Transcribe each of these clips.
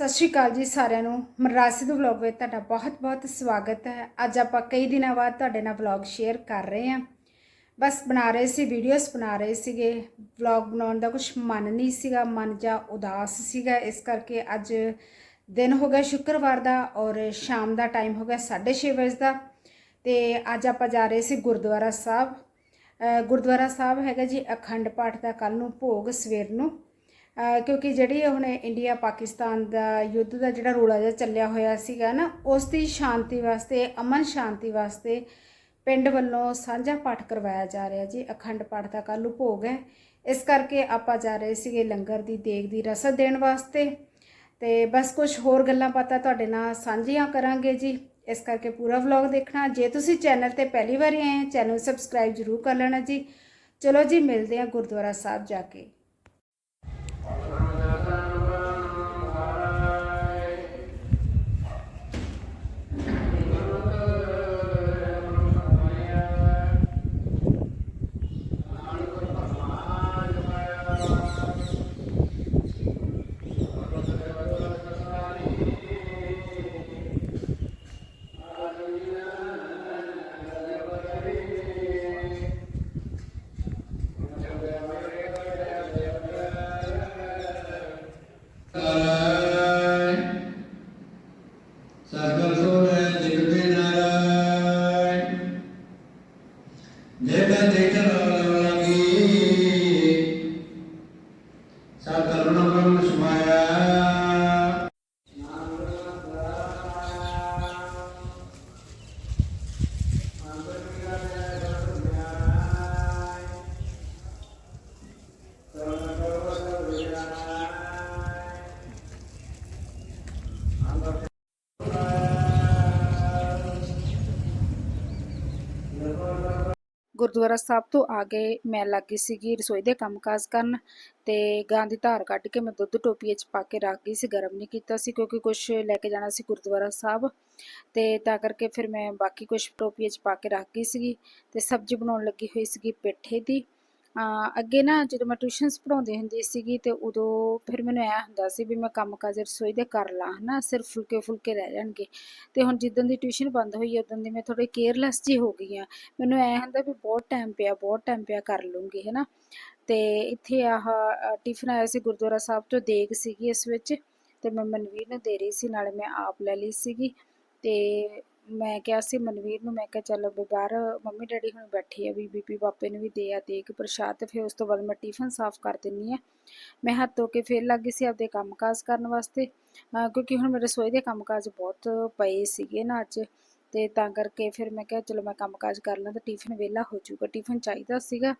ਸਤਿ ਸ਼੍ਰੀ ਅਕਾਲ ਜੀ ਸਾਰਿਆਂ ਨੂੰ। ਮਰਾਸੀ ਦੇ ਵਲੌਗ ਵਿੱਚ ਤੁਹਾਡਾ ਬਹੁਤ-ਬਹੁਤ ਸਵਾਗਤ ਹੈ। ਅੱਜ ਆਪਾਂ ਕਈ ਦਿਨਾਂ ਬਾਅਦ ਤੁਹਾਡੇ ਨਾਲ ਵਲੌਗ ਸ਼ੇਅਰ ਕਰ ਰਹੇ ਹਾਂ। ਬਸ ਬਣਾ ਰਹੇ ਸੀ ਵੀਡੀਓਜ਼ ਬਣਾ ਰਹੇ ਸੀਗੇ। ਵਲੌਗ ਬਣਾਉਣ ਦਾ ਕੁਝ ਮਨ ਨਹੀਂ ਸੀਗਾ, ਮਨ ਜਾਂ ਉਦਾਸ ਸੀਗਾ। ਇਸ ਕਰਕੇ ਅੱਜ ਦਿਨ ਹੋ ਗਿਆ ਸ਼ੁੱਕਰਵਾਰ ਦਾ ਔਰ ਸ਼ਾਮ ਦਾ ਟਾਈਮ ਹੋ ਗਿਆ 6:30 ਵਜੇ ਦਾ। ਤੇ ਅੱਜ ਆਪਾਂ ਜਾ ਰਹੇ ਸੀ ਗੁਰਦੁਆਰਾ ਸਾਹਿਬ। ਗੁਰਦੁਆਰਾ ਸਾਹਿਬ ਹੈਗਾ ਜੀ ਅਖੰਡ ਪਾਠ ਦਾ ਕੱਲ ਨੂੰ, ਭੋਗ ਸਵੇਰ ਨੂੰ। ਕਿਉਂਕਿ ਜਿਹੜੀ ਹੁਣ ਇੰਡੀਆ ਪਾਕਿਸਤਾਨ ਦਾ ਯੁੱਧ ਦਾ ਜਿਹੜਾ ਰੋਲਾ ਜਿਹਾ ਚੱਲਿਆ ਹੋਇਆ ਸੀਗਾ ਨਾ, ਉਸ ਦੀ ਸ਼ਾਂਤੀ ਵਾਸਤੇ, ਅਮਨ ਸ਼ਾਂਤੀ ਵਾਸਤੇ ਪਿੰਡ ਵੱਲੋਂ ਸਾਂਝਾ ਪਾਠ ਕਰਵਾਇਆ ਜਾ ਰਿਹਾ ਜੀ, ਅਖੰਡ ਪਾਠ ਦਾ ਕੱਲ੍ਹ ਨੂੰ ਭੋਗ ਹੈ। ਇਸ ਕਰਕੇ ਆਪਾਂ ਜਾ ਰਹੇ ਸੀਗੇ ਲੰਗਰ ਦੀ ਦੇਗ ਦੀ ਰਸਦ ਦੇਣ ਵਾਸਤੇ। ਤੇ ਬਸ ਕੁਝ ਹੋਰ ਗੱਲਾਂ ਬਾਤਾਂ ਤੁਹਾਡੇ ਨਾਲ ਸਾਂਝੀਆਂ ਕਰਾਂਗੇ ਜੀ। ਇਸ ਕਰਕੇ ਪੂਰਾ ਵਲੌਗ ਦੇਖਣਾ। ਜੇ ਤੁਸੀਂ ਚੈਨਲ ਤੇ ਪਹਿਲੀ ਵਾਰੀ ਆਏ ਹੋ, ਚੈਨਲ ਸਬਸਕ੍ਰਾਈਬ ਜ਼ਰੂਰ ਕਰ ਲੈਣਾ ਜੀ। ਚਲੋ ਜੀ, ਮਿਲਦੇ ਹਾਂ ਗੁਰਦੁਆਰਾ ਸਾਹਿਬ ਜਾ ਕੇ। ਗੁਰਦੁਆਰਾ ਸਾਹਿਬ ਤੋਂ ਆ ਗਏ ਮੈਂ ਲੱਗੀ ਸੀਗੀ ਰਸੋਈ ਦੇ ਕੰਮਕਾਜ ਕਰਨ ਤੇ ਗਾਂ ਦੀ ਧਾਰ ਕੱਢ ਕੇ ਮੈਂ ਦੁੱਧ ਟੋਪੀਏ 'ਚ ਪਾ ਕੇ ਰੱਖ ਗਈ ਸੀ, ਗਰਮ ਨਹੀਂ ਕੀਤਾ ਸੀ ਕਿਉਂਕਿ ਕੁਝ ਲੈ ਕੇ ਜਾਣਾ ਸੀ ਗੁਰਦੁਆਰਾ ਸਾਹਿਬ ਤੇ ਤਾਂ ਕਰਕੇ ਫਿਰ ਮੈਂ ਬਾਕੀ ਕੁਝ ਟੋਪੀਏ 'ਚ ਪਾ ਕੇ ਰੱਖ ਗਈ ਸੀਗੀ ਤੇ ਸਬਜ਼ੀ ਬਣਾਉਣ ਲੱਗੀ ਹੋਈ ਸੀਗੀ ਪੇਠੇ ਦੀ ਅੱਗੇ ਨਾ ਜਦੋਂ ਮੈਂ ਟਿਊਸ਼ਨਸ ਪੜਾਉਂਦੀ ਹੁੰਦੀ ਸੀਗੀ ਤੇ ਉਦੋਂ ਫਿਰ ਮੈਨੂੰ ਐ ਹੁੰਦਾ ਸੀ ਵੀ ਮੈਂ ਕੰਮ ਕਾਜ ਰਸੋਈ ਦੇ ਕਰ ਲਾਂ ਹਨਾ ਸਿਰਫ ਫੁਲਕੇ ਫੁਲਕੇ ਰਹਿ ਜਾਣਗੇ। ਤੇ ਹੁਣ ਜਿੱਦਣ ਦੀ ਟਿਊਸ਼ਨ ਬੰਦ ਹੋਈ ਹੈ ਉਦੋਂ ਦੀ ਮੈਂ ਥੋੜੀ ਕੇਅਰਲੈਸ ਜੀ ਹੋ ਗਈ ਆ। ਮੈਨੂੰ ਐ ਹੁੰਦਾ ਵੀ ਬਹੁਤ ਟਾਈਮ ਪਿਆ ਬਹੁਤ ਟਾਈਮ ਪਿਆ ਕਰ ਲੂੰਗੀ ਹੈਨਾ। ਤੇ ਇੱਥੇ ਆਹ ਅ, ਟਿਫਨ ਆਇਆ ਸੀ ਗੁਰਦੁਆਰਾ ਸਾਹਿਬ ਤੋਂ ਦੇਗ ਸੀਗੀ ਇਸ ਵਿੱਚ। ਤੇ ਮੈਂ ਮਨਵੀਰ ਨੂੰ ਦੇ ਰਹੀ ਸੀ ਨਾਲੇ ਮੈਂ ਆਪ ਲੈ ਲਈ ਸੀਗੀ। ਤੇ ਮੈਂ ਕਿਹਾ ਸੀ, ਮਨਵੀਰ ਨੂੰ ਮੈਂ ਕਿਹਾ, ਚੱਲ ਵੀ ਬਾਹਰ ਮੰਮੀ ਡੈਡੀ ਹੁਣ ਬੈਠੇ ਆ ਵੀ ਬੀਬੀ ਪਾਪੇ ਨੂੰ ਵੀ ਦੇ ਆ ਦੇਗ ਪ੍ਰਸ਼ਾਦ ਤੇ ਫਿਰ ਉਸ ਤੋਂ ਬਾਅਦ ਮੈਂ ਟਿਫਨ ਸਾਫ਼ ਕਰ ਦਿੰਨੀ ਆ ਮੈਂ ਹੱਥ ਧੋ ਕੇ ਫਿਰ ਲੱਗ ਗਈ ਸੀ ਆਪਦੇ ਕੰਮਕਾਜ ਕਰਨ ਵਾਸਤੇ। ਕਿਉਂਕਿ ਹੁਣ ਮੇਰੇ ਰਸੋਈ ਦੇ ਕੰਮਕਾਜ ਬਹੁਤ ਪਏ ਸੀਗੇ ਨਾ ਅੱਜ, ਤੇ ਤਾਂ ਕਰਕੇ ਫਿਰ ਮੈਂ ਕਿਹਾ, ਚਲੋ ਮੈਂ ਕੰਮਕਾਜ ਕਰ ਲਾਂ ਤਾਂ ਟਿਫਨ ਵਿਹਲਾ ਹੋ ਜਾਊਗਾ। ਟਿਫਨ ਚਾਹੀਦਾ ਸੀਗਾ।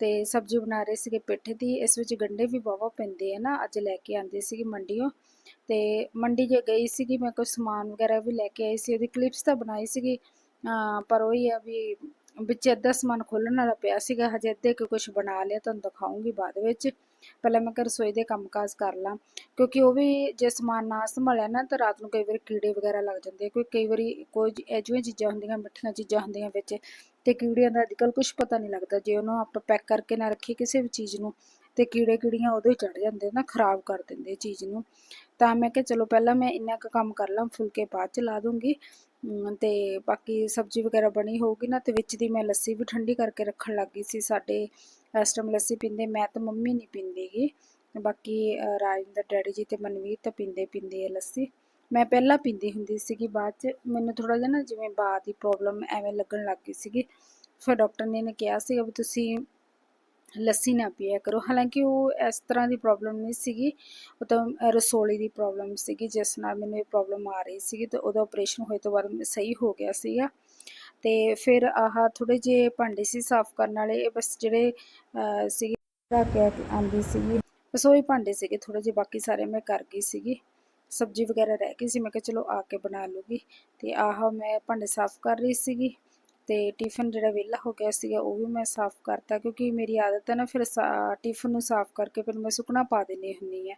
ਤੇ ਸਬਜ਼ੀ ਬਣਾ ਰਹੇ ਸੀਗੇ ਪਿੱਠ ਦੀ, ਇਸ ਵਿੱਚ ਗੰਡੇ ਵੀ ਵਾਹਵਾ ਪੈਂਦੇ ਆ ਨਾ, ਅੱਜ ਲੈ ਕੇ ਆਂਦੇ ਸੀਗੇ ਮੰਡੀੋਂ ਤੇ ਮੰਡੀ ਜੇ ਗਈ ਸੀਗੀ, ਮੈਂ ਕੁਝ ਸਮਾਨ ਵਗੈਰਾ ਵੀ ਲੈ ਕੇ ਆਈ ਸੀ, ਉਹਦੀ ਕਲਿੱਪਸ ਤਾਂ ਬਣਾਈ ਸੀਗੀ। ਪਰ ਉਹ ਹੀ ਆ ਵੀ ਵਿੱਚ ਅੱਧਾ ਸਮਾਨ ਖੋਲਣ ਵਾਲਾ ਪਿਆ ਸੀਗਾ, ਹਜੇ ਅੱਧੇ ਕੁ ਕੁਝ ਬਣਾ ਲਿਆ, ਤੁਹਾਨੂੰ ਦਿਖਾਉਂਗੀ ਬਾਅਦ ਵਿੱਚ। ਪਹਿਲਾਂ ਮੈਂ ਕਿ ਰਸੋਈ ਦੇ ਕੰਮਕਾਜ ਕਰ ਲਾਂ, ਕਿਉਂਕਿ ਉਹ ਵੀ ਜੇ ਸਮਾਨ ਨਾ ਸੰਭਾਲਿਆ ਨਾ, ਤਾਂ ਰਾਤ ਨੂੰ ਕਈ ਵਾਰੀ ਕੀੜੇ ਵਗੈਰਾ ਲੱਗ ਜਾਂਦੇ ਆ, ਕੋਈ ਕਈ ਵਾਰੀ ਕੋਈ ਇਹੋ ਚੀਜ਼ਾਂ ਹੁੰਦੀਆਂ, ਮਿੱਠੀਆਂ ਚੀਜ਼ਾਂ ਹੁੰਦੀਆਂ ਵਿੱਚ, ਤੇ ਕੀੜਿਆਂ ਦਾ ਅੱਜਕੱਲ ਕੁਝ ਪਤਾ ਨਹੀਂ ਲੱਗਦਾ, ਜੇ ਉਹਨੂੰ ਆਪਾਂ ਪੈਕ ਕਰਕੇ ਨਾ ਰੱਖੀਏ ਕਿਸੇ ਵੀ ਚੀਜ਼ ਨੂੰ, ਤੇ ਕੀੜੇ ਕੀੜੀਆਂ ਉਦੋਂ ਹੀ ਚੜ ਜਾਂਦੇ ਨਾ ਖਰਾਬ ਕਰ ਦਿੰਦੇ ਚੀਜ਼ ਨੂੰ। ਤਾਂ ਮੈਂ ਕਿਹਾ ਚਲੋ ਪਹਿਲਾਂ ਮੈਂ ਇੰਨਾ ਕੁ ਕੰਮ ਕਰ ਲਾਂ, ਫੁਲਕੇ ਬਾਅਦ ਚ ਲਾ ਦੂੰਗੀ ਤੇ ਬਾਕੀ ਸਬਜ਼ੀ ਵਗੈਰਾ ਬਣੀ ਹੋਊਗੀ ਨਾ, ਤੇ ਵਿੱਚ ਦੀ ਮੈਂ ਲੱਸੀ ਵੀ ਠੰਡੀ ਕਰਕੇ ਰੱਖਣ ਲੱਗੀ ਸੀ, ਸਾਡੇ ਇਸ ਟਾਈਮ ਲੱਸੀ ਪੀਂਦੇ, ਮੈਂ ਤਾਂ ਮੰਮੀ ਨਹੀਂ ਪੀਂਦੀਗੀ ਬਾਕੀ, ਅਹ, ਰਾਜਿੰਦਰ ਡੈਡੀ ਜੀ ਤੇ ਮਨਵੀਰ ਤਾਂ ਪੀਂਦੇ ਪੀਂਦੇ ਆ ਲੱਸੀ। ਮੈਂ ਪਹਿਲਾਂ ਪੀਂਦੀ ਹੁੰਦੀ ਸੀਗੀ, ਬਾਅਦ ਚ ਮੈਨੂੰ ਥੋੜਾ ਜਿਹਾ ਨਾ ਜਿਵੇਂ ਬਾਤ ਦੀ ਪ੍ਰੋਬਲਮ ਐਵੇਂ ਲੱਗਣ ਲੱਗ ਗਈ ਸੀਗੀ। ਫਿਰ ਡਾਕਟਰ ਨੇ ਨੇ ਕਿਹਾ ਸੀਗਾ ਵੀ ਤੁਸੀਂ ਲੱਸੀ ਨਾ ਪੀਆ ਕਰੋ। ਹਾਲਾਂਕਿ ਉਹ ਇਸ ਤਰ੍ਹਾਂ ਦੀ ਪ੍ਰੋਬਲਮ ਨਹੀਂ ਸੀਗੀ, ਉਹ ਤਾਂ ਰਸੋਲੀ ਦੀ ਪ੍ਰੋਬਲਮ ਸੀਗੀ, ਜਿਸ ਨਾਲ ਮੈਨੂੰ ਇਹ ਪ੍ਰੋਬਲਮ ਆ ਰਹੀ ਸੀਗੀ ਤੇ ਉਹਦਾ ਆਪਰੇਸ਼ਨ ਹੋਏ ਤੋਂ ਬਾਅਦ ਸਹੀ ਹੋ ਗਿਆ ਸੀਗਾ। ਤੇ ਫਿਰ ਆਹ ਥੋੜੇ ਜਿਹੇ ਭਾਂਡੇ ਸੀ ਸਾਫ਼ ਕਰਨ ਵਾਲੇ, ਇਹ ਬਸ ਜਿਹੜੇ, ਅਹ, ਸੀਗੇ, ਰੱਖ ਕੇ ਆਂਦੀ ਸੀਗੀ। ਬਸ ਉਹੀ ਭਾਂਡੇ ਸੀਗੇ ਥੋੜੇ ਜਿਹੇ, ਬਾਕੀ ਸਾਰੇ ਮੈਂ ਕਰ ਗਈ ਸੀਗੀ। ਸਬਜ਼ੀ ਵਗੈਰਾ ਰਹਿ ਗਈ ਸੀ, ਮੈਂ ਕਿਹਾ ਚਲੋ ਆ ਕੇ ਬਣਾ ਲੂਗੀ ਤੇ ਆਹ ਮੈਂ ਭਾਂਡੇ ਸਾਫ਼ ਕਰ ਰਹੀ ਸੀਗੀ ਤੇ ਟਿਫਨ ਜਿਹੜਾ ਵਿਹਲਾ ਹੋ ਗਿਆ ਸੀਗਾ, ਉਹ ਵੀ ਮੈਂ ਸਾਫ਼ ਕਰਤਾ ਕਿਉਂਕਿ ਮੇਰੀ ਆਦਤ ਹੈ ਨਾ ਫਿਰ ਸਾ- ਟਿਫਨ ਨੂੰ ਸਾਫ਼ ਕਰਕੇ ਫਿਰ ਮੈਂ ਸੁੱਕਣਾ ਪਾ ਦਿੰਦੀ ਹੁੰਦੀ ਆ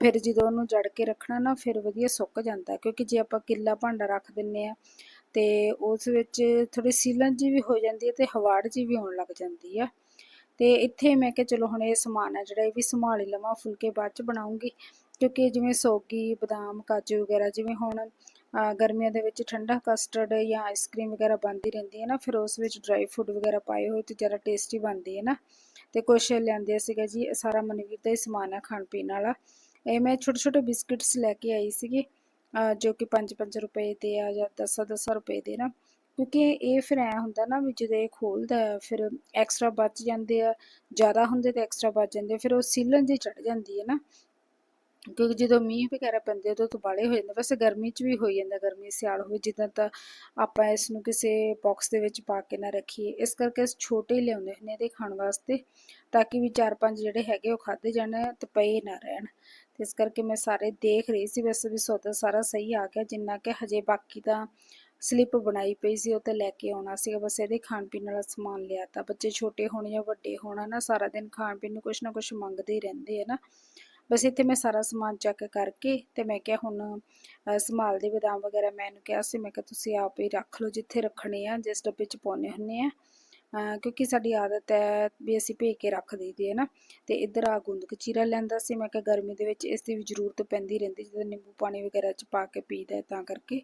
ਫਿਰ ਜਦੋਂ ਉਹਨੂੰ ਜੜ ਕੇ ਰੱਖਣਾ ਨਾ, ਫਿਰ ਵਧੀਆ ਸੁੱਕ ਜਾਂਦਾ ਕਿਉਂਕਿ ਜੇ ਆਪਾਂ ਕਿੱਲਾ ਭਾਂਡਾ ਰੱਖ ਦਿੰਨੇ ਆ ਅਤੇ ਉਸ ਵਿੱਚ ਥੋੜ੍ਹੀ ਸੀਲਨ ਜਿਹੀ ਵੀ ਹੋ ਜਾਂਦੀ ਹੈ ਅਤੇ ਹਵਾੜ ਜਿਹੀ ਵੀ ਹੋਣ ਲੱਗ ਜਾਂਦੀ ਆ ਅਤੇ ਇੱਥੇ ਮੈਂ ਕਿਹਾ ਚਲੋ ਹੁਣ ਇਹ ਸਮਾਨ ਆ ਜਿਹੜਾ ਇਹ ਵੀ ਸੰਭਾਲ ਹੀ ਲਵਾਂ, ਫੁਲਕੇ ਬਾਅਦ ਚ ਬਣਾਉਂਗੀ। ਕਿਉਂਕਿ ਜਿਵੇਂ ਸੌਗੀ, ਬਦਾਮ, ਕਾਜੂ ਵਗੈਰਾ ਜਿਵੇਂ ਹੁਣ ਗਰਮੀਆਂ ਦੇ ਵਿੱਚ ਠੰਡਾ ਕਸਟਰਡ ਜਾਂ ਆਈਸਕ੍ਰੀਮ ਵਗੈਰਾ ਬਣਦੀ ਰਹਿੰਦੀ ਹੈ ਨਾ, ਫਿਰ ਉਸ ਵਿੱਚ ਡਰਾਈ ਫਰੂਟ ਵਗੈਰਾ ਪਾਏ ਹੋਏ ਤੇ ਜ਼ਿਆਦਾ ਟੇਸਟੀ ਬਣਦੀ ਹੈ ਨਾ। ਤੇ ਕੁਛ ਲਿਆਂਦੇ ਸੀਗਾ ਜੀ ਸਾਰਾ ਮਨਵੀਰ ਦਾ ਹੀ ਸਮਾਨ ਹੈ ਖਾਣ ਪੀਣ ਵਾਲਾ। ਇਹ ਮੈਂ ਛੋਟੇ ਛੋਟੇ ਬਿਸਕਿਟਸ ਲੈ ਕੇ ਆਈ ਸੀਗੀ। ਜੋ ਕਿ 5-5 ਰੁਪਏ ਦੇ ਆ ਜਾਂ 10-10 ਰੁਪਏ ਦੇ ਨਾ ਕਿਉਂਕਿ ਇਹ ਫਿਰ ਐ ਹੁੰਦਾ ਨਾ ਵੀ ਜਦੋਂ ਇਹ ਖੋਲਦਾ ਫਿਰ ਐਕਸਟਰਾ ਬਚ ਜਾਂਦੇ ਆ ਜ਼ਿਆਦਾ ਹੁੰਦੇ ਤਾਂ ਐਕਸਟਰਾ ਬਚ ਜਾਂਦੇ ਆ, ਫਿਰ ਉਹ ਸੀਲਨ ਜੀ ਚੜ ਜਾਂਦੀ ਹੈ ਨਾ। ਕਿਉਂਕਿ ਜਦੋਂ ਮੀਂਹ ਵਗੈਰਾ ਪੈਂਦੇ ਉਦੋਂ ਤੋਂ ਬਾਲੇ ਹੋ ਜਾਂਦੇ ਵੈਸੇ ਗਰਮੀ 'ਚ ਵੀ ਹੋਈ ਜਾਂਦਾ ਗਰਮੀ ਸਿਆਲ ਹੋਵੇ ਜਿੱਦਾਂ ਤਾਂ ਆਪਾਂ ਇਸ ਨੂੰ ਕਿਸੇ ਬਾਕਸ ਦੇ ਵਿੱਚ ਪਾ ਕੇ ਨਾ ਰੱਖੀਏ। ਇਸ ਕਰਕੇ ਅਸੀਂ ਛੋਟੇ ਹੀ ਲਿਆਉਂਦੇ ਹੁੰਦੇ ਇਹਦੇ ਖਾਣ ਵਾਸਤੇ ਤਾਂ ਕਿ ਵੀ ਚਾਰ ਪੰਜ ਜਿਹੜੇ ਹੈਗੇ ਉਹ ਖਾਦੇ ਜਾਣ ਤੇ ਪਏ ਨਾ ਰਹਿਣ। ਤੇ ਇਸ ਕਰਕੇ ਮੈਂ ਸਾਰੇ ਦੇਖ ਰਹੀ ਸੀ ਵੈਸੇ ਵੀ ਸੌਦਾ ਸਾਰਾ ਸਹੀ ਆ ਗਿਆ ਜਿੰਨਾ ਕਿ ਹਜੇ ਬਾਕੀ ਤਾਂ ਸਲਿੱਪ ਬਣਾਈ ਪਈ ਸੀ ਉਹ ਤੇ ਲੈ ਕੇ ਆਉਣਾ ਸੀਗਾ ਬਸ ਇਹਦੇ ਖਾਣ ਪੀਣ ਵਾਲਾ ਸਮਾਨ ਲਿਆ ਤਾਂ। ਬੱਚੇ ਛੋਟੇ ਹੋਣ ਜਾਂ ਵੱਡੇ ਹੋਣ ਨਾ ਸਾਰਾ ਦਿਨ ਖਾਣ ਪੀਣ ਨੂੰ ਕੁਛ ਨਾ ਕੁਛ ਮੰਗਦੇ ਹੀ ਰਹਿੰਦੇ ਆ ਨਾ। ਬਸ ਇੱਥੇ ਮੈਂ ਸਾਰਾ ਸਮਾਨ ਚੈੱਕ ਕਰਕੇ ਤੇ ਮੈਂ ਕਿਹਾ ਹੁਣ ਅਹ, ਸੰਭਾਲ ਦੇ ਬਦਾਮ ਵਗੈਰਾ ਮੈਂ ਇਹਨੂੰ ਕਿਹਾ ਸੀ ਮੈਂ ਕਿਹਾ ਤੁਸੀਂ ਆਪ ਹੀ ਰੱਖ ਲਓ ਜਿੱਥੇ ਰੱਖਣੇ ਆ ਜਿਸ ਡੱਬੇ 'ਚ ਪਾਉਣੇ ਹੁੰਨੇ ਆ। ਕਿਉਂਕਿ ਸਾਡੀ ਆਦਤ ਹੈ ਵੀ ਅਸੀਂ ਭੇਜ ਕੇ ਰੱਖ ਦਈਦੀ ਹੈ ਨਾ, ਤੇ ਇੱਧਰ ਆ ਗੁੰਦ ਕਚੀਰਾ ਲੈਂਦਾ ਸੀ, ਮੈਂ ਕਿਹਾ ਗਰਮੀ ਦੇ ਵਿੱਚ ਇਸ ਦੀ ਵੀ ਜ਼ਰੂਰਤ ਪੈਂਦੀ ਰਹਿੰਦੀ, ਜਦੋਂ ਨਿੰਬੂ ਪਾਣੀ ਵਗੈਰਾ 'ਚ ਪਾ ਕੇ ਪੀਦਾ ਹੈ ਤਾਂ ਕਰਕੇ।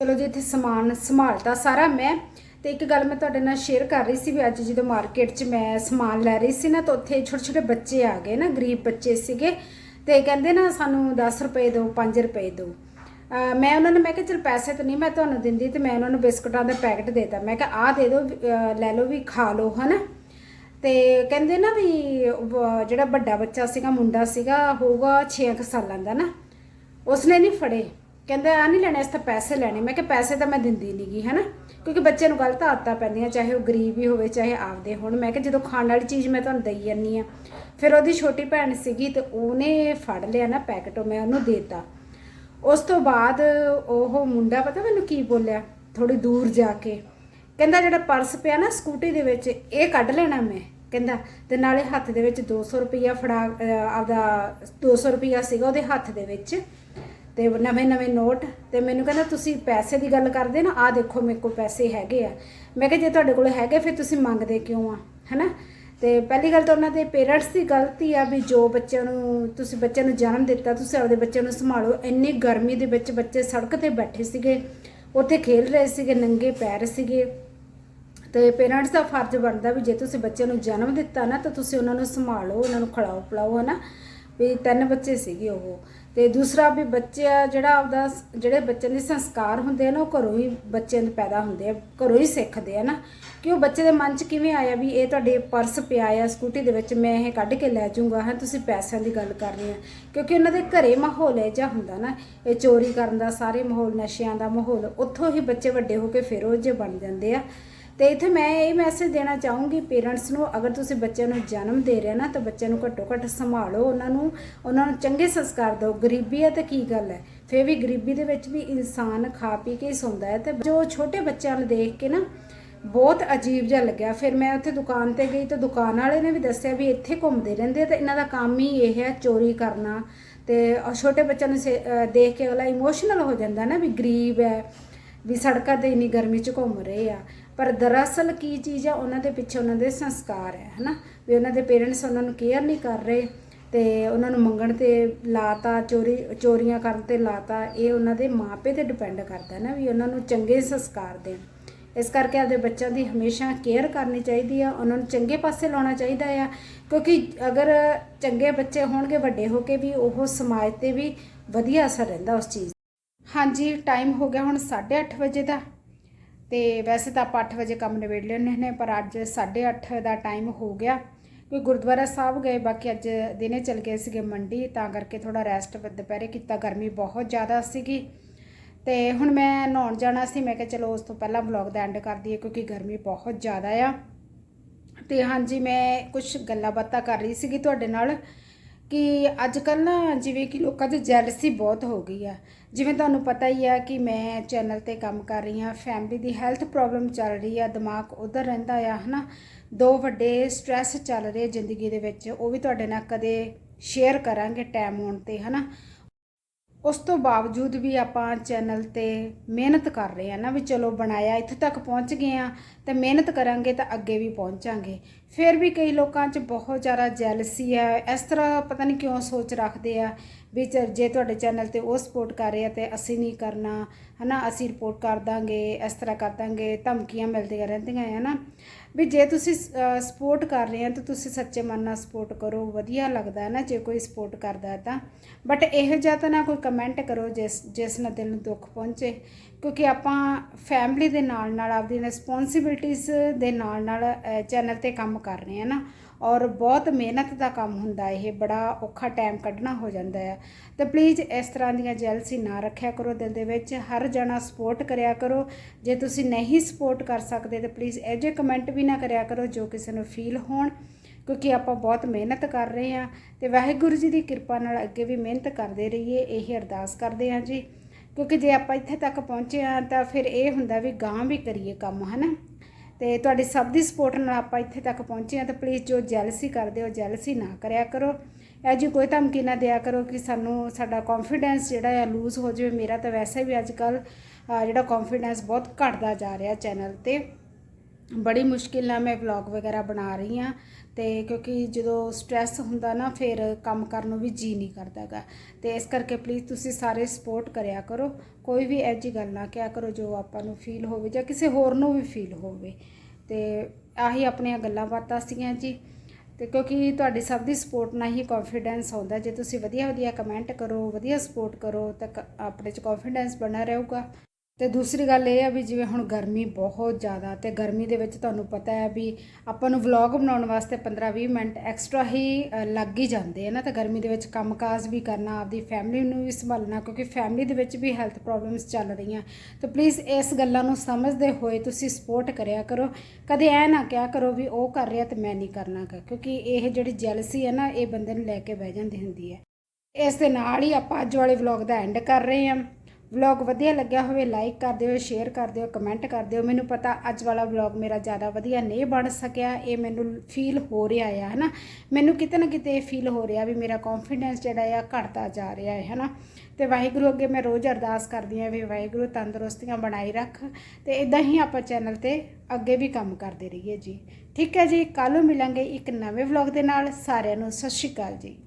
ਚਲੋ ਜੀ, ਇੱਥੇ ਸਮਾਨ ਸੰਭਾਲਤਾ ਸਾਰਾ ਮੈਂ, ਤੇ ਇੱਕ ਗੱਲ ਮੈਂ ਤੁਹਾਡੇ ਨਾਲ ਸ਼ੇਅਰ ਕਰ ਰਹੀ ਸੀ ਵੀ ਅੱਜ ਜਦੋਂ ਮਾਰਕੀਟ 'ਚ ਮੈਂ ਸਮਾਨ ਲੈ ਰਹੀ ਸੀ ਨਾ, ਤਾਂ ਉੱਥੇ ਛੋਟੇ ਛੋਟੇ ਬੱਚੇ ਆ ਗਏ ਨਾ, ਗਰੀਬ ਬੱਚੇ ਸੀਗੇ, ਤੇ ਕਹਿੰਦੇ ਨਾ ਸਾਨੂੰ 10 ਰੁਪਏ ਦਿਓ 5 ਰੁਪਏ ਦਿਓ। ਮੈਂ ਉਹਨਾਂ ਨੂੰ ਮੈਂ ਕਿਹਾ, ਚਲ ਪੈਸੇ ਤਾਂ ਨਹੀਂ ਮੈਂ ਤੁਹਾਨੂੰ ਦਿੰਦੀ, ਤੇ ਮੈਂ ਉਹਨਾਂ ਨੂੰ ਬਿਸਕੁਟਾਂ ਦਾ ਪੈਕਟ ਦੇਤਾ। ਮੈਂ ਕਿਹਾ, ਆਹ ਦੇ ਦਿਓ ਅਹ ਲੈ ਲਓ ਵੀ ਖਾ ਲਓ, ਹਨਾ? ਤੇ ਕਹਿੰਦੇ ਨਾ ਵੀ ਜਿਹੜਾ ਵੱਡਾ ਬੱਚਾ ਸੀਗਾ, ਮੁੰਡਾ ਸੀਗਾ, ਹੋਊਗਾ 6 ਸਾਲਾਂ ਦਾ ਨਾ। ਉਸਨੇ ਨਹੀਂ ਫੜੇ। ਕਹਿੰਦਾ ਆ ਨਹੀਂ ਲੈਣੇ ਇਸ ਤਾਂ ਪੈਸੇ ਲੈਣੇ। ਮੈਂ ਕਿਹਾ, ਪੈਸੇ ਤਾਂ ਮੈਂ ਦਿੰਦੀ ਨਹੀਂਗੀ ਹਨਾ? ਕਿਉਂਕਿ ਬੱਚੇ ਨੂੰ ਗਲਤ ਆਦਤਾਂ ਪੈਂਦੀਆਂ, ਚਾਹੇ ਉਹ ਗਰੀਬ ਹੀ ਹੋਵੇ, ਚਾਹੇ ਆਪਦੇ ਹੋਣ। ਮੈਂ ਕਿਹਾ, ਜਦੋਂ ਖਾਣ ਵਾਲੀ ਚੀਜ਼ ਮੈਂ ਤੁਹਾਨੂੰ ਦਈ ਜਾਂਦੀ ਆ ਫਿਰ ਉਹਦੀ ਛੋਟੀ ਭੈਣ ਸੀਗੀ ਤੇ ਉਹਨੇ ਫੜ ਲਿਆ ਨਾ ਪੈਕਟ, ਉਹ ਮੈਂ ਉਹਨੂੰ ਦੇਤਾ। ਉਸ ਤੋਂ ਬਾਅਦ ਉਹ ਮੁੰਡਾ ਪਤਾ ਮੈਨੂੰ ਕੀ ਬੋਲਿਆ ਥੋੜੀ ਦੂਰ ਜਾ ਕੇ। ਕਹਿੰਦਾ ਜਿਹੜਾ ਪਰਸ ਪਿਆ ਨਾ ਸਕੂਟੀ ਦੇ ਵਿੱਚ, ਇਹ ਕੱਢ ਲੈਣਾ ਮੈਂ। ਕਹਿੰਦਾ, ਤੇ ਨਾਲੇ ਹੱਥ ਦੇ ਵਿੱਚ 200 ਰੁਪਈਆ ਫੜਾ, ਅਹ, ਆਪਦਾ 200 ਰੁਪਈਆ ਸੀਗਾ ਉਹਦੇ ਹੱਥ ਦੇ ਵਿੱਚ। ਤੇ ਨਵੇਂ ਨਵੇਂ ਨੋਟ, ਤੇ ਮੈਨੂੰ ਕਹਿੰਦਾ, ਤੁਸੀਂ ਪੈਸੇ ਦੀ ਗੱਲ ਕਰਦੇ ਨਾ, ਆਹ ਦੇਖੋ ਮੇਰੇ ਕੋਲ ਪੈਸੇ ਹੈਗੇ ਆ। ਮੈਂ ਕਿਹਾ, ਜੇ ਤੁਹਾਡੇ ਕੋਲ ਹੈਗੇ, ਫਿਰ ਤੁਸੀਂ ਮੰਗਦੇ ਕਿਉਂ ਆ? ਹੈਨਾ? ਤੇ ਪਹਿਲੀ ਗੱਲ ਤਾਂ ਉਹਨਾਂ ਦੇ ਪੇਰੈਂਟਸ ਦੀ ਗਲਤੀ ਆ ਵੀ ਜੋ ਬੱਚਿਆਂ ਨੂੰ, ਤੁਸੀਂ ਬੱਚਿਆਂ ਨੂੰ ਜਨਮ ਦਿੱਤਾ, ਤੁਸੀਂ ਆਪਦੇ ਬੱਚਿਆਂ ਨੂੰ ਸੰਭਾਲੋ। ਇੰਨੀ ਗਰਮੀ ਦੇ ਵਿੱਚ ਬੱਚੇ ਸੜਕ ਤੇ ਬੈਠੇ ਸੀਗੇ, ਉੱਥੇ ਖੇਲ ਰਹੇ ਸੀਗੇ, ਨੰਗੇ ਪੈਰ ਸੀਗੇ। ਤੇ ਪੇਰੈਂਟਸ ਦਾ ਫਰਜ਼ ਬਣਦਾ ਵੀ ਜੇ ਤੁਸੀਂ ਬੱਚਿਆਂ ਨੂੰ ਜਨਮ ਦਿੱਤਾ ਨਾ, ਤਾਂ ਤੁਸੀਂ ਉਹਨਾਂ ਨੂੰ ਸੰਭਾਲੋ, ਉਹਨਾਂ ਨੂੰ ਖਿਲਾਓ ਪਿਲਾਓ ਹਨਾ? ਵੀ ਤਿੰਨ ਬੱਚੇ ਸੀਗੇ ਉਹ। ਤੇ ਦੂਸਰਾ ਵੀ ਬੱਚੇ ਆ, ਜਿਹੜਾ ਆਪਦਾ ਜਿਹੜੇ ਬੱਚਿਆਂ ਦੇ ਸੰਸਕਾਰ ਹੁੰਦੇ ਆ ਨਾ, ਉਹ ਘਰੋਂ ਹੀ ਬੱਚਿਆਂ ਦੇ ਪੈਦਾ ਹੁੰਦੇ ਆ, ਘਰੋਂ ਹੀ ਸਿੱਖਦੇ ਆ ਨਾ। ਕਿ ਉਹ ਬੱਚੇ ਦੇ ਮਨ 'ਚ ਕਿਵੇਂ ਆਇਆ ਵੀ ਇਹ ਤੁਹਾਡੇ ਪਰਸ ਪਿਆ ਆ, ਸਕੂਟੀ ਦੇ ਵਿੱਚ ਮੈਂ ਇਹ ਕੱਢ ਕੇ ਲੈ ਜਾਊਂਗਾ, ਹਾਂ, ਤੁਸੀਂ ਪੈਸਿਆਂ ਦੀ ਗੱਲ ਕਰ ਰਹੇ ਆ। ਕਿਉਂਕਿ ਉਹਨਾਂ ਦੇ ਘਰੇ ਮਾਹੌਲ ਇਹ ਜਿਹਾ ਹੁੰਦਾ ਨਾ, ਇਹ ਚੋਰੀ ਕਰਨ ਦਾ, ਸਾਰੇ ਮਾਹੌਲ ਨਸ਼ਿਆਂ ਦਾ ਮਾਹੌਲ, ਉੱਥੋਂ ਹੀ ਬੱਚੇ ਵੱਡੇ ਹੋ ਕੇ ਫਿਰ ਉਹ ਜਿਹੇ ਬਣ ਜਾਂਦੇ ਆ। ਤੇ ਇੱਥੇ ਮੈਂ ਇਹ ਮੈਸੇਜ ਦੇਣਾ ਚਾਹੂੰਗੀ ਪੇਰੈਂਟਸ ਨੂੰ, ਅਗਰ ਤੁਸੀਂ ਬੱਚਿਆਂ ਨੂੰ ਜਨਮ ਦੇ ਰਹੇ ਨਾ, ਤਾਂ ਬੱਚਿਆਂ ਨੂੰ ਘੱਟੋ ਘੱਟ ਸੰਭਾਲੋ, ਉਹਨਾਂ ਨੂੰ ਉਹਨਾਂ ਨੂੰ ਚੰਗੇ ਸੰਸਕਾਰ ਦਿਓ। ਗਰੀਬੀ ਹੈ ਤਾਂ ਕੀ ਗੱਲ ਹੈ? ਫੇਰ ਵੀ ਗਰੀਬੀ ਦੇ ਵਿੱਚ ਵੀ ਇਨਸਾਨ ਖਾ ਪੀ ਕੇ ਹੀ ਸੌਂਦਾ ਹੈ ਤੇ ਜੋ ਛੋਟੇ ਬੱਚਿਆਂ ਨੂੰ ਦੇਖ ਕੇ ਨਾ ਬਹੁਤ ਅਜੀਬ ਜਿਹਾ ਲੱਗਿਆ। ਫਿਰ ਮੈਂ ਉੱਥੇ ਦੁਕਾਨ ਤੇ ਗਈ ਤਾਂ ਦੁਕਾਨ ਵਾਲੇ ਨੇ ਵੀ ਦੱਸਿਆ ਵੀ ਇੱਥੇ ਘੁੰਮਦੇ ਰਹਿੰਦੇ ਆ ਤੇ ਇਹਨਾਂ ਦਾ ਕੰਮ ਹੀ ਇਹ ਹੈ ਚੋਰੀ ਕਰਨਾ ਤੇ ਛੋਟੇ ਬੱਚਿਆਂ ਨੂੰ ਸੇ- ਦੇਖ ਕੇ ਅਗਲਾ ਇਮੋਸ਼ਨਲ ਹੋ ਜਾਂਦਾ ਨਾ ਵੀ ਗਰੀਬ ਹੈ, ਵੀ ਸੜਕਾਂ ਤੇ ਇੰਨੀ ਗਰਮੀ 'ਚ ਘੁੰਮ ਰਹੇ ਆ। ਪਰ ਦਰਅਸਲ ਕੀ ਚੀਜ਼ ਆ, ਉਹਨਾਂ ਦੇ ਪਿੱਛੇ ਉਹਨਾਂ ਦੇ ਸੰਸਕਾਰ ਹੈ ਹਨਾ? ਵੀ ਉਹਨਾਂ ਦੇ ਪੇਰੈਂਟਸ ਉਹਨਾਂ ਨੂੰ ਕੇਅਰ ਨਹੀਂ ਕਰ ਰਹੇ ਤੇ ਉਹਨਾਂ ਨੂੰ ਮੰਗਣ ਤੇ ਲਾਤਾ, ਚੋਰੀ, ਚੋਰੀਆਂ ਕਰਨ ਤੇ ਲਾਤਾ, ਇਹ ਉਹਨਾਂ ਦੇ ਮਾਪੇ ਤੇ ਡਿਪੈਂਡ ਕਰਦਾ ਨਾ ਵੀ ਉਹਨਾਂ ਨੂੰ ਚੰਗੇ ਸੰਸਕਾਰ ਦੇਣ। ਇਸ ਕਰਕੇ ਆਪਦੇ ਬੱਚਿਆਂ ਦੀ ਹਮੇਸ਼ਾ ਕੇਅਰ ਕਰਨੀ ਚਾਹੀਦੀ ਆ, ਉਹਨਾਂ ਨੂੰ ਚੰਗੇ ਪਾਸੇ ਲਾਉਣਾ ਚਾਹੀਦਾ ਆ। ਕਿਉਂਕਿ ਅਗਰ ਚੰਗੇ ਬੱਚੇ ਹੋਣਗੇ, ਵੱਡੇ ਹੋ ਕੇ ਵੀ ਉਹ ਸਮਾਜ ਤੇ ਵੀ ਵਧੀਆ ਅਸਰ ਰਹਿੰਦਾ ਉਸ ਚੀਜ਼ ਹਾਂਜੀ ਟਾਈਮ ਹੋ ਗਿਆ ਹੁਣ 8:30 ਵਜੇ ਦਾ। ਤੇ ਵੈਸੇ ਤਾਂ ਆਪਾਂ 8 ਵਜੇ ਕੰਮ ਨਿਬੇੜ ਲੈਣੇ ਨੇ ਪਰ ਅੱਜ 8:30 ਦਾ ਟਾਈਮ ਹੋ ਗਿਆ। ਕੋਈ ਗੁਰਦੁਆਰਾ ਸਾਹਿਬ ਗਏ, ਬਾਕੀ ਅੱਜ ਦਿਨੇ ਚਲ ਗਏ ਸੀਗੇ ਮੰਡੀ, ਤਾਂ ਕਰਕੇ ਥੋੜਾ ਰੈਸਟ ਦੁਪਹਿਰੇ ਕੀਤਾ ਗਰਮੀ ਬਹੁਤ ਜ਼ਿਆਦਾ ਸੀਗੀ। ਤੇ ਹੁਣ ਮੈਂ ਨਹਾਉਣ ਜਾਣਾ ਸੀ, ਮੈਂ ਕਿਹਾ ਚਲੋ ਉਸ ਤੋਂ ਪਹਿਲਾਂ ਵਲੌਗ ਦਾ ਐਂਡ ਕਰ ਦਈਏ, ਕਿਉਂਕਿ ਗਰਮੀ ਬਹੁਤ ਜ਼ਿਆਦਾ ਆ। ਤੇ ਹਾਂਜੀ, ਮੈਂ ਕੁਝ ਗੱਲਾਂ ਬਾਤਾਂ ਕਰ ਰਹੀ ਸੀਗੀ ਤੁਹਾਡੇ ਨਾਲ। ਕਿ ਅੱਜ ਕੱਲ੍ਹ ਨਾ ਜਿਵੇਂ ਕਿ ਲੋਕਾਂ 'ਚ ਜੈਲਸੀ ਬਹੁਤ ਹੋ ਗਈ ਆ। ਜਿਵੇਂ ਤੁਹਾਨੂੰ ਪਤਾ ਹੀ ਆ ਕਿ ਮੈਂ ਚੈਨਲ ਤੇ ਕੰਮ ਕਰ ਰਹੀ ਹਾਂ ਫੈਮਿਲੀ ਦੀ ਹੈਲਥ ਪ੍ਰੋਬਲਮ ਚੱਲ ਰਹੀ ਆ, ਦਿਮਾਗ ਉਧਰ ਰਹਿੰਦਾ ਆ, ਹਨਾ? ਦੋ ਵੱਡੇ ਸਟ੍ਰੈਸ ਚੱਲ ਰਹੇ ਜ਼ਿੰਦਗੀ ਦੇ ਵਿੱਚ, ਉਹ ਵੀ ਤੁਹਾਡੇ ਨਾਲ ਕਦੇ ਸ਼ੇਅਰ ਕਰਾਂਗੇ ਟਾਈਮ ਆਉਣ ਤੇ, ਹਨਾ? ਉਸ ਤੋਂ ਬਾਵਜੂਦ ਵੀ ਆਪਾਂ ਚੈਨਲ ਤੇ ਮਿਹਨਤ ਕਰ ਰਹੇ ਆ ਨਾ ਵੀ ਚਲੋ ਬਣਾਇਆ, ਇੱਥੇ ਤੱਕ ਪਹੁੰਚ ਗਏ ਆ ਤੇ ਮਿਹਨਤ ਕਰਾਂਗੇ ਤਾਂ ਅੱਗੇ ਵੀ ਪਹੁੰਚਾਂਗੇ। ਫਿਰ ਵੀ ਕਈ ਲੋਕਾਂ 'ਚ ਬਹੁਤ ਜ਼ਿਆਦਾ ਜੈਲਸੀ ਹੈ। ਇਸ ਤਰ੍ਹਾਂ ਪਤਾ ਨਹੀਂ ਕਿਉਂ ਸੋਚ ਰੱਖਦੇ ਆ ਵੀ ਚ- ਜੇ ਤੁਹਾਡੇ ਚੈਨਲ ਤੇ ਉਹ ਸਪੋਰਟ ਕਰ ਰਹੇ ਆ ਤੇ ਅਸੀਂ ਨਹੀਂ ਕਰਨਾ, ਹਨਾ, ਅਸੀਂ ਰਿਪੋਰਟ ਕਰ ਦਾਂਗੇ, ਇਸ ਤਰ੍ਹਾਂ ਕਰ ਦਾਂਗੇ, ਧਮਕੀਆਂ ਮਿਲਦੀਆਂ ਰਹਿੰਦੀਆਂ ਹੈ ਨਾ ਵੀ ਜੇ ਤੁਸੀਂ ਸਪੋਰਟ ਕਰ ਰਹੇ ਆ ਤਾਂ ਤੁਸੀਂ ਸੱਚੇ ਮਨ ਨਾਲ ਸਪੋਰਟ ਕਰੋ, ਵਧੀਆ ਲੱਗਦਾ ਹੈ ਨਾ ਜੇ ਕੋਈ ਸਪੋਰਟ ਕਰਦਾ ਹੈ ਤਾਂ। ਬਟ ਇਹੋ ਜਿਹਾ ਤਾਂ ਨਾ ਕੋਈ ਕਮੈਂਟ ਕਰੋ ਜਿਸ ਜਿਸ ਨਾਲ ਦਿਲ ਨੂੰ ਦੁੱਖ ਪਹੁੰਚੇ। ਕਿਉਂਕਿ ਆਪਾਂ ਫੈਮਿਲੀ ਦੇ ਨਾਲ ਨਾਲ, ਆਪਦੀ ਰਿਸਪੌਂਸਿਬਿਲਟੀਆਂ ਦੇ ਨਾਲ ਨਾਲ ਚੈਨਲ ਤੇ ਕੰਮ ਕਰ ਰਹੇ ਆ ਨਾ। ਔਰ ਬਹੁਤ ਮਿਹਨਤ ਦਾ ਕੰਮ ਹੁੰਦਾ ਇਹ, ਬੜਾ ਔਖਾ ਟਾਈਮ ਕੱਢਣਾ ਹੋ ਜਾਂਦਾ ਹੈ। ਤੇ ਪਲੀਜ਼ ਇਸ ਤਰ੍ਹਾਂ ਦੀਆਂ ਜੈਲਸੀ ਨਾ ਰੱਖਿਆ ਕਰੋ ਦਿਲ ਦੇ ਵਿੱਚ, ਹਰ ਜਣਾ ਸਪੋਰਟ ਕਰਿਆ ਕਰੋ। ਜੇ ਤੁਸੀਂ ਨਹੀਂ ਸਪੋਰਟ ਕਰ ਸਕਦੇ ਤਾਂ ਪਲੀਜ਼ ਇਹ ਜਿਹੇ ਕਮੈਂਟ ਵੀ ਨਾ ਕਰਿਆ ਕਰੋ ਜੋ ਕਿਸੇ ਨੂੰ ਫੀਲ ਹੋਣ, ਕਿਉਂਕਿ ਆਪਾਂ ਬਹੁਤ ਮਿਹਨਤ ਕਰ ਰਹੇ ਹਾਂ। ਤੇ ਵਾਹਿਗੁਰੂ ਜੀ ਦੀ ਕਿਰਪਾ ਨਾਲ ਅੱਗੇ ਵੀ ਮਿਹਨਤ ਕਰਦੇ ਰਹੀਏ, ਇਹੀ ਅਰਦਾਸ ਕਰਦੇ ਹਾਂ ਜੀ। ਕਿਉਂਕਿ ਜੇ ਆਪਾਂ ਇੱਥੇ ਤੱਕ ਪਹੁੰਚੇ ਹਾਂ ਤਾਂ ਫਿਰ ਇਹ ਹੁੰਦਾ ਵੀ ਗਾਂ ਵੀ ਕਰੀਏ ਕੰਮ, ਹਨਾ? ਤੇ ਤੁਹਾਡੀ ਸਭ ਦੀ ਸਪੋਰਟ ਨਾਲ ਆਪਾਂ ਇੱਥੇ ਤੱਕ ਪਹੁੰਚੇ ਹਾਂ ਤਾਂ ਪਲੀਜ਼ ਜੋ ਜੈਲਸੀ ਕਰਦੇ ਹੋ ਜੈਲਸੀ ਨਾ ਕਰਿਆ ਕਰੋ। ਇਹ ਜੀ ਕੋਈ ਧਮਕੀ ਨਾ ਦਿਆ ਕਰੋ ਕਿ ਸਾਨੂੰ ਸਾਡਾ ਕੌਨਫੀਡੈਂਸ ਜਿਹੜਾ ਆ ਲੂਜ਼ ਹੋ ਜਾਵੇ। ਮੇਰਾ ਤਾਂ ਵੈਸੇ ਵੀ ਅੱਜ ਕੱਲ ਜਿਹੜਾ ਕੌਨਫੀਡੈਂਸ ਬਹੁਤ ਘਟਦਾ ਜਾ ਰਿਹਾ ਚੈਨਲ ਤੇ। ਬੜੀ ਮੁਸ਼ਕਿਲ ਨਾਲ ਮੈਂ ਵਲੌਗ ਵਗੈਰਾ ਬਣਾ ਰਹੀ ਹਾਂ। ਤੇ ਕਿਉਂਕਿ ਜਦੋਂ ਸਟ੍ਰੈਸ ਹੁੰਦਾ ਨਾ, ਫਿਰ ਕੰਮ ਕਰਨ ਨੂੰ ਵੀ ਜੀ ਨਹੀਂ ਕਰਦਾਗਾ ਤੇ ਇਸ ਕਰਕੇ ਪਲੀਜ਼ ਤੁਸੀਂ ਸਾਰੇ ਸਪੋਰਟ ਕਰਿਆ ਕਰੋ। ਕੋਈ ਵੀ ਇਹੋ ਜਿਹੀ ਗੱਲ ਨਾ ਕਿਹਾ ਕਰੋ ਜੋ ਆਪਾਂ ਨੂੰ ਫੀਲ ਹੋਵੇ ਜਾਂ ਕਿਸੇ ਹੋਰ ਨੂੰ ਵੀ ਫੀਲ ਹੋਵੇ। ਤੇ ਆਹੀ ਆਪਣੀਆਂ ਗੱਲਾਂ ਬਾਤਾਂ ਸੀਗੀਆਂ ਜੀ। ਤੇ ਕਿਉਂਕਿ ਤੁਹਾਡੀ ਸਭ ਦੀ ਸਪੋਰਟ ਨਾਲ ਹੀ ਕੌਨਫੀਡੈਂਸ ਆਉਂਦਾ। ਜੇ ਤੁਸੀਂ ਵਧੀਆ ਵਧੀਆ ਕਮੈਂਟ ਕਰੋ, ਵਧੀਆ ਸਪੋਰਟ ਕਰੋ, ਤਾਂ ਕ- ਆਪਣੇ 'ਚ ਕੌਨਫੀਡੈਂਸ ਬਣਾ ਰਹੇਗਾ। ਤੇ ਦੂਸਰੀ ਗੱਲ ਇਹ ਆ ਵੀ ਜਿਵੇਂ ਹੁਣ ਗਰਮੀ ਬਹੁਤ ਜ਼ਿਆਦਾ ਤੇ ਗਰਮੀ ਦੇ ਵਿੱਚ ਤੁਹਾਨੂੰ ਪਤਾ ਹੈ ਵੀ ਆਪਾਂ ਨੂੰ ਵਲੌਗ ਬਣਾਉਣ ਵਾਸਤੇ 15-20 ਮਿੰਟ ਐਕਸਟਰਾ ਹੀ ਲੱਗ ਹੀ ਜਾਂਦੇ ਆ ਨਾ, ਤਾਂ ਗਰਮੀ ਦੇ ਵਿੱਚ ਕੰਮਕਾਜ ਵੀ ਕਰਨਾ, ਆਪਦੀ ਫੈਮਿਲੀ ਨੂੰ ਵੀ ਸੰਭਾਲਣਾ, ਕਿਉਂਕਿ ਫੈਮਿਲੀ ਦੇ ਵਿੱਚ ਵੀ ਹੈਲਥ ਪ੍ਰੋਬਲਮਸ ਚੱਲ ਰਹੀਆਂ। ਤਾਂ ਪਲੀਜ਼ ਇਸ ਗੱਲਾਂ ਨੂੰ ਸਮਝਦੇ ਹੋਏ ਤੁਸੀਂ ਸਪੋਰਟ ਕਰਿਆ ਕਰੋ। ਕਦੇ ਐ ਨਾ ਕਿਹਾ ਕਰੋ ਵੀ ਉਹ ਕਰ ਰਿਹਾ ਤੇ ਮੈਂ ਨਹੀਂ ਕਰਨਾ ਗਾ, ਕਿਉਂਕਿ ਇਹ ਜਿਹੜੀ ਜੈਲਸੀ ਹੈ ਨਾ, ਇਹ ਬੰਦੇ ਨੂੰ ਲੈ ਕੇ ਬਹਿ ਜਾਂਦੀ ਹੁੰਦੀ ਹੈ। ਇਸ ਦੇ ਨਾਲ ਹੀ ਆਪਾਂ ਅੱਜ ਵਾਲੇ ਵਲੌਗ ਦਾ ਐਂਡ ਕਰ ਰਹੇ ਹਾਂ। ਵਲੌਗ ਵਧੀਆ ਲੱਗਿਆ ਹੋਵੇ ਲਾਈਕ ਕਰ ਦਿਓ ਸ਼ੇਅਰ ਕਰ ਦਿਓ ਕਮੈਂਟ ਕਰ ਦਿਓ। ਮੈਨੂੰ ਪਤਾ ਅੱਜ ਵਾਲਾ ਵਲੌਗ ਮੇਰਾ ਜ਼ਿਆਦਾ ਵਧੀਆ ਨਹੀਂ ਬਣ ਸਕਿਆ, ਇਹ ਮੈਨੂੰ ਫੀਲ ਹੋ ਰਿਹਾ ਆ, ਹਨਾ? ਮੈਨੂੰ ਕਿਤੇ ਨਾ ਕਿਤੇ ਇਹ ਫੀਲ ਹੋ ਰਿਹਾ ਵੀ ਮੇਰਾ ਕੌਨਫੀਡੈਂਸ ਜਿਹੜਾ ਆ ਘਟਦਾ ਜਾ ਰਿਹਾ ਹੈ ਹਨਾ? ਤੇ ਵਾਹਿਗੁਰੂ ਅੱਗੇ ਮੈਂ ਰੋਜ਼ ਅਰਦਾਸ ਕਰਦੀ ਹਾਂ ਵੀ ਵਾਹਿਗੁਰੂ ਤੰਦਰੁਸਤੀਆਂ ਬਣਾਈ ਰੱਖ ਤੇ ਇਦਾਂ ਹੀ ਆਪਾਂ ਚੈਨਲ ਤੇ ਅੱਗੇ ਵੀ ਕੰਮ ਕਰਦੇ ਰਹੀਏ ਜੀ। ਠੀਕ ਹੈ ਜੀ, ਕੱਲ੍ਹ ਨੂੰ ਮਿਲਾਂਗੇ ਇੱਕ ਨਵੇਂ ਵਲੌਗ ਦੇ ਨਾਲ। ਸਾਰਿਆਂ ਨੂੰ ਸਤਿ ਸ਼੍ਰੀ ਅਕਾਲ ਜੀ।